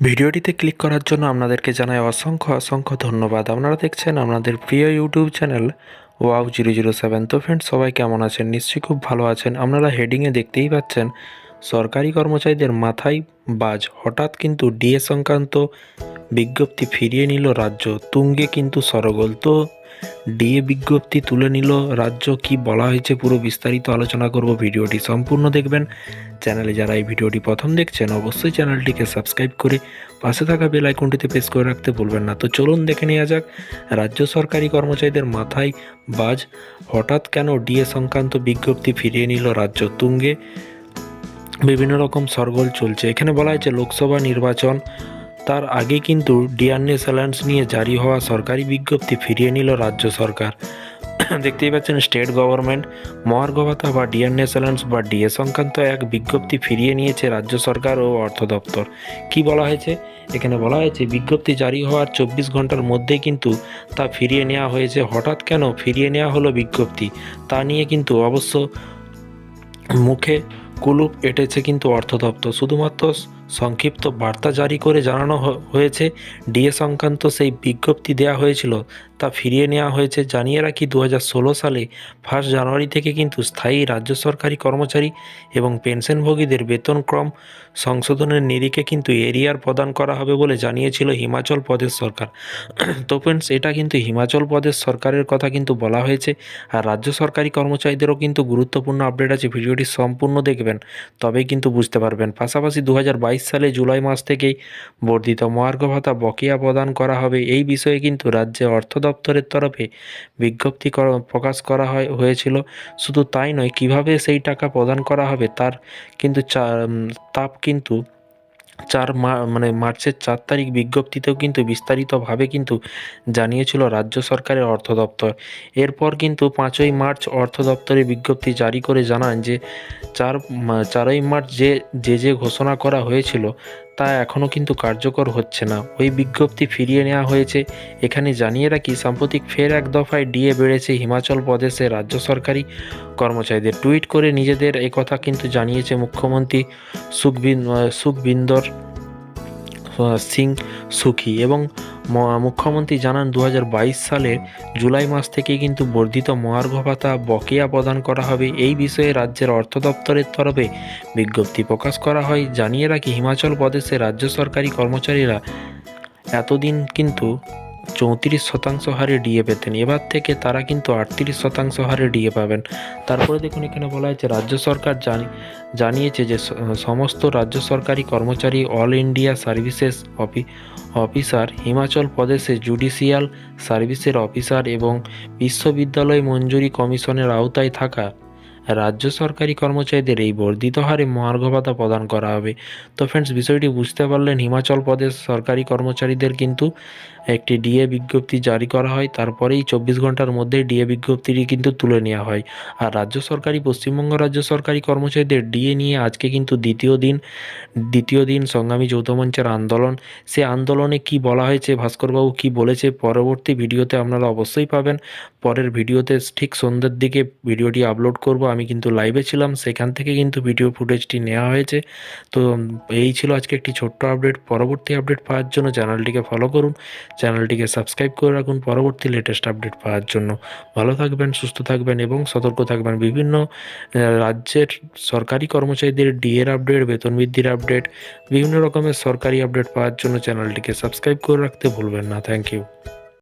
ভিডিওটিতে ক্লিক করার জন্য আপনাদেরকে জানাই অসংখ্য অসংখ্য ধন্যবাদ। আপনারা দেখছেন আপনাদের প্রিয় YouTube channel wow zero zero seven. তো ফ্রেন্ডস সবাই কেমন আছেন? নিশ্চয়ই খুব ভালো আছেন। আপনারা হেডিংয়ে দেখতেই পাচ্ছেন, সরকারি কর্মচারীদের মাথায় বাজ। হঠাৎ কিন্তু ডিএ সংক্রান্ত বিজ্ঞপ্তি ফিরিয়ে নিল রাজ্য। তুঙ্গে কিন্তু সরগোল। তো ডিএ বিজ্ঞপ্তি তুলে নিল রাজ্য। কি বলা হয়েছে পুরো বিস্তারিত আলোচনা করব ভিডিওটি সম্পূর্ণ দেখবেন। চ্যানেলে যারা এই ভিডিওটি প্রথম দেখছেন, অবশ্যই চ্যানেলটিকে সাবস্ক্রাইব করে পাশে থাকা বেল আইকনটিতে প্রেস করে রাখতে ভুলবেন না। তো চলুন দেখে নেওয়া যাক, রাজ্য সরকারি কর্মচারীদের মাথায় বাজ। হঠাৎ কেন ডিএ সংক্রান্ত বিজ্ঞপ্তি ফিরিয়ে নিল রাজ্য তুঙ্গে? বিভিন্ন রকম সরগোল চলছে। এখানে বলা হয়েছে, লোকসভা নির্বাচন তার আগে কিন্তু ডিআরএস অ্যালায়েন্স নিয়ে জারি হওয়া সরকারি বিজ্ঞপ্তি ফিরিয়ে নিল রাজ্য সরকার। দেখতেই পাচ্ছেন, স্টেট গভর্নমেন্ট মহার্ঘ ভাতা বা ডিএনএস অ্যালায়েন্স বা ডিএ সংক্রান্ত এক বিজ্ঞপ্তি ফিরিয়ে নিয়েছে রাজ্য সরকার ও অর্থ দপ্তর। কি বলা হয়েছে? এখানে বলা হয়েছে, বিজ্ঞপ্তি জারি হওয়ার চব্বিশ ঘণ্টার মধ্যেই কিন্তু তা ফিরিয়ে নেওয়া হয়েছে। হঠাৎ কেন ফিরিয়ে নেওয়া হলো বিজ্ঞপ্তি? তা নিয়ে কিন্তু অবশ্য মুখে কুলুপ এঁটেছে কিন্তু অর্থ দপ্তর। শুধুমাত্র সংক্ষিপ্ত বার্তা জারি করে জানানো হয়েছে। ডিএ সংক্রান্ত সেই বিজ্ঞপ্তি দেয়া হয়েছিল তা ফিরিয়ে নেওয়া হয়েছে জানিয়ে রাখি দু হাজার ষোলো সালে ফার্স্ট জানুয়ারি থেকে কিন্তু স্থায়ী রাজ্য সরকারি কর্মচারী এবং পেনশনভোগীদের বেতনক্রম সংশোধনের নিরিখে কিন্তু এরিয়ার প্রদান করা হবে বলে জানিয়েছিল হিমাচল প্রদেশ সরকার। তো ফ্রেন্ডস এটা কিন্তু হিমাচল প্রদেশ সরকারের কথা কিন্তু বলা হয়েছে আর রাজ্য সরকারি কর্মচারীদেরও কিন্তু গুরুত্বপূর্ণ আপডেট আছে। ভিডিওটি সম্পূর্ণ দেখবেন, তবেই কিন্তু বুঝতে পারবেন। পাশাপাশি দু হাজার বাইশ সালে জুলাই মাস থেকেই বর্ধিত মহার্ঘ ভাতা বকেয়া প্রদান করা হবে। এই বিষয়ে কিন্তু রাজ্যে অর্থ দপ্তরের তরফে বিজ্ঞপ্তি প্রকাশ করা হয়, হয়েছিল। শুধু তাই নয়, কীভাবে সেই টাকা প্রদান করা হবে তার কিন্তু তাপ কিন্তু চার মানে মার্চের চার তারিখ বিজ্ঞপ্তিতেও কিন্তু বিস্তারিতভাবে কিন্তু জানিয়েছিল রাজ্য সরকারের অর্থ দপ্তর। এরপর কিন্তু পাঁচই মার্চ অর্থ দপ্তরে বিজ্ঞপ্তি জারি করে জানান যে, চার চারই মার্চ যে যে যে ঘোষণা করা হয়েছিল তা এখনও কিন্তু কার্যকর হচ্ছে না। ওই বিজ্ঞপ্তি ফিরিয়ে নেওয়া হয়েছে। এখানে জানিয়ে রাখি, সাম্প্রতিক ফের এক দফায় ডিএ বেড়েছে হিমাচল প্রদেশের রাজ্য সরকারি কর্মচারীদের। টুইট করে নিজেদের কথা কিন্তু জানিয়েছে মুখ্যমন্ত্রী সুখবিন সুখবিন্দর সিং সুখী এবং মুখ্যমন্ত্রী জানান দু সালের জুলাই মাস থেকে কিন্তু বর্ধিত মহার্ঘ ভাতা বকেয়া প্রদান করা হবে। এই বিষয়ে রাজ্যের অর্থ দপ্তরের তরফে বিজ্ঞপ্তি প্রকাশ করা হয়। জানিয়ে রাখি, হিমাচল প্রদেশের রাজ্য সরকারি কর্মচারীরা এতদিন কিন্তু চৌত্রিশ শতাংশ হারে ডিএ পেতেন। এবার থেকে তারা কিন্তু আটত্রিশ শতাংশ হারে ডিএ পাবেন। তারপরে দেখুন এখানে বলা হয়েছে, রাজ্য সরকার জানি, জানিয়েছে যে সমস্ত রাজ্য সরকারি কর্মচারী অল ইন্ডিয়া সার্ভিসেস অফি, অফিসার, হিমাচল প্রদেশে জুডিশিয়াল সার্ভিসের অফিসার এবং বিশ্ববিদ্যালয় মঞ্জুরি কমিশনের আওতায় থাকা রাজ্য সরকারি কর্মচারীদের এই বর্ধিত হারে মহার্ঘ ভাতা প্রদান করা হবে। তো ফ্রেন্ডস বিষয়টি বুঝতে পারলেন, হিমাচল প্রদেশ সরকারি কর্মচারীদের কিন্তু একটি ডিএ বিজ্ঞপ্তি জারি করা হয়, তারপরেই চব্বিশ ঘণ্টার মধ্যেই ডিএ বিজ্ঞপ্তিটি কিন্তু তুলে নেওয়া হয়। আর রাজ্য সরকারি, পশ্চিমবঙ্গ রাজ্য সরকারি কর্মচারীদের ডিএ নিয়ে আজকে কিন্তু দ্বিতীয় দিন দ্বিতীয় দিন সংগ্রামী যৌথ মঞ্চের আন্দোলন। সে আন্দোলনে কি বলা হয়েছে, ভাস্করবাবু কি বলেছে, পরবর্তী ভিডিওতে আপনারা অবশ্যই পাবেন। পরের ভিডিওতে ঠিক সন্ধ্যের দিকে ভিডিওটি আপলোড করব। আমি কিন্তু লাইভে ছিলাম, সেখান থেকে কিন্তু ভিডিও ফুটেজটি নেওয়া হয়েছে। তো এই ছিল আজকে একটি ছোট্ট আপডেট পরবর্তী আপডেট পাওয়ার জন্য চ্যানেলটিকে ফলো করুন। চ্যানেলটিকে সাবস্ক্রাইব করে রাখুন পরবর্তী লেটেস্ট আপডেট পাওয়ার জন্য। ভালো থাকবেন, সুস্থ থাকবেন এবং সতর্ক থাকবেন। বিভিন্ন রাজ্যের সরকারি কর্মচারীদের ডিএর আপডেট বেতন বৃদ্ধির আপডেট বিভিন্ন রকমের সরকারি আপডেট পাওয়ার জন্য চ্যানেলটিকে সাবস্ক্রাইব করে রাখতে ভুলবেন না। Thank you